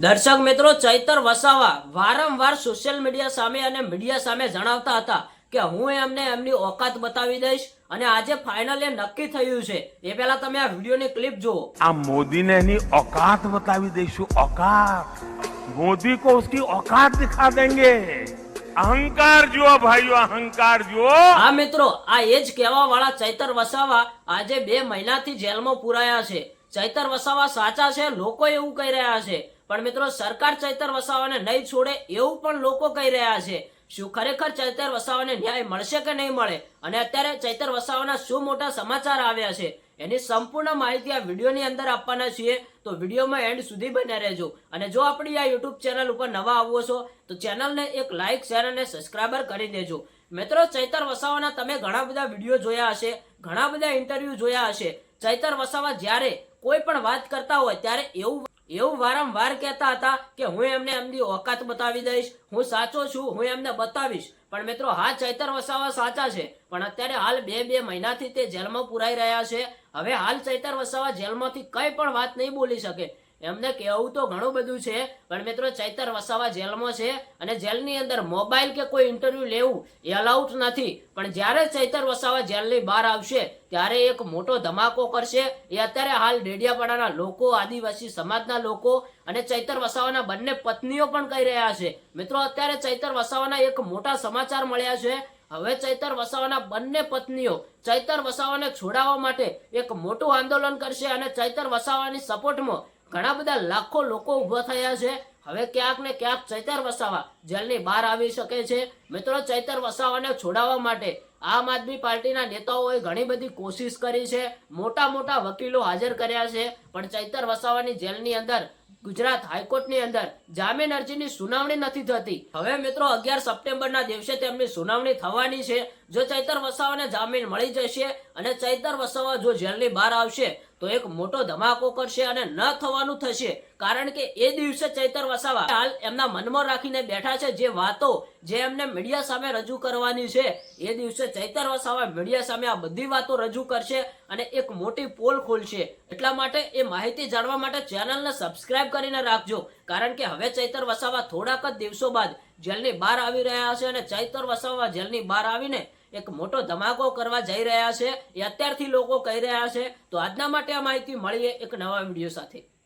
દર્શક મિત્રો ચૈતર વસાવા વારંવાર સોશિયલ મીડિયા સામે અને મીડિયા સામે જણાવતા હતા કે હું એમને એમની ઓકાત બતાવી દઈશ અને આજે ફાઇનલ એ નક્કી થયું છે. એ પહેલા તમે આ વિડીયોની ક્લિપ જુઓ. આ મોદીને એની ઓકાત બતાવી દઈશું ઓકાત. મોદી કો ઉસકી ઓકાત દિખા દેંગે. અહંકાર જુઓ ભાઈઓ અહંકાર જુઓ. હા મિત્રો આ એ જ કહેવા વાળા ચૈતર વસાવા આજે બે મહિનાથી જેલમાં પુરાયા છે. ચૈતર વસાવા સાચા છે લોકો એવું કહી રહ્યા છે. પણ મિત્રો, સરકાર ચૈતર વસાવાને નહીં છોડે એવું પણ લોકો કહી રહ્યા છે. શું ખરેખર ચૈતર વસાવાને ન્યાય મળશે કે નહીં મળે? અને અત્યારે ચૈતર વસાવાના શું મોટા સમાચાર આવ્યા છે? એની સંપૂર્ણ માહિતી આ વિડીયોની અંદર આપવાના છીએ. તો વિડીયોમાં એન્ડ સુધી બન્યા રહેજો. અને જો આપણી આ યુટ્યુબ ચેનલ ઉપર નવા આવો છો, તો ચેનલને એક લાઇક શેર અને સબસ્ક્રાઇબર કરી દેજો. મિત્રો, ચૈતર વસાવાના તમે ઘણા બધા વીડિયો જોયા હશે, ઘણા બધા ઇન્ટરવ્યુ જોયા હશે. ચૈતર વસાવા જ્યારે કોઈ પણ વાત કરતા હોય, ત્યારે એવું એવું વારંવાર કહેતા હતા કે હું એમને એમની ઓકાત બતાવી દઈશ, હું સાચો છું, હું એમને બતાવીશ. પણ મિત્રો, હા, ચૈતર વસાવા સાચા છે, પણ અત્યારે હાલ બે બે મહિનાથી તે જેલમાં પુરાઈ રહ્યા છે. હવે હાલ ચૈતર વસાવા જેલમાંથી કઈ પણ વાત નહીં બોલી શકે. એમને કહેવું તો ઘણું બધું છે, પણ મિત્રો ચૈતર વસાવા જેલમાં છે અને જેલની અંદર મોબાઈલ કે કોઈ ઇન્ટરવ્યુ લેવું એ અલાઉડ નથી. પણ જ્યારે ચૈતર વસાવા જેલની બહાર આવશે, ત્યારે એક મોટો ધમાકો કરશે. એ અત્યારે હાલ ડેડિયાપાડાના લોકો, આદિવાસી સમાજના લોકો અને ચૈતર વસાવાના બંને પત્નીઓ પણ કહી રહ્યા છે. મિત્રો, અત્યારે ચૈતર વસાવાના એક મોટા સમાચાર મળ્યા છે. હવે ચૈતર વસાવાના બંને પત્નીઓ ચૈતર વસાવાને છોડાવવા માટે એક મોટું આંદોલન કરશે અને ચૈતર વસાવાની સપોર્ટમાં ઘણા બધા લાખો લોકો ઊભા થયા છે. હવે ક્યાંક ને ક્યાંક ચૈતર વસાવા જેલની બહાર આવી શકે છે. મિત્રો, ચૈતર વસાવાને છોડાવવા માટે આમ આદમી પાર્ટીના નેતાઓએ ઘણી બધી કોશિશ કરી છે. મોટા મોટા વકીલો હાજર કર્યા છે. પણ ચૈતર વસાવાની જેલની અંદર, ગુજરાત હાઈકોર્ટની અંદર જામીન અરજીની સુનાવણી નથી થતી. હવે મિત્રો, અગિયાર સપ્ટેમ્બરના દિવસે તેમની સુનાવણી થવાની છે. જો ચૈતર વસાવાને જામીન મળી જશે અને ચૈતર વસાવા જો જેલની બહાર આવશે તો એક મોટો ધમાકો કરશે અને ન થવાનું થશે. કારણ કે એ દિવસે ચૈતર વસાવા હાલ એમના મનમાં રાખીને બેઠા છે જે વાતો જે એમને મીડિયા સામે રજૂ કરવાની છે. એ દિવસે ચૈતર વસાવા મીડિયા સામે આ બધી વાતો રજૂ કરશે અને એક મોટી પોલ ખોલશે. એટલા માટે એ માહિતી જાણવા માટે ચેનલને સબસ્ક્રાઇબ કરીને રાખજો. કારણ કે હવે ચૈતર વસાવા થોડાક જ દિવસો બાદ જેલની બહાર આવી રહ્યા છે અને ચૈતર વસાવા જેલની બહાર આવીને એક મોટો ધમાકો કરવા જઈ રહ્યા છે એ અત્યારથી લોકો કહી રહ્યા છે. તો આજના માટે આ માહિતી મળીએ એક નવા વીડિયો સાથે.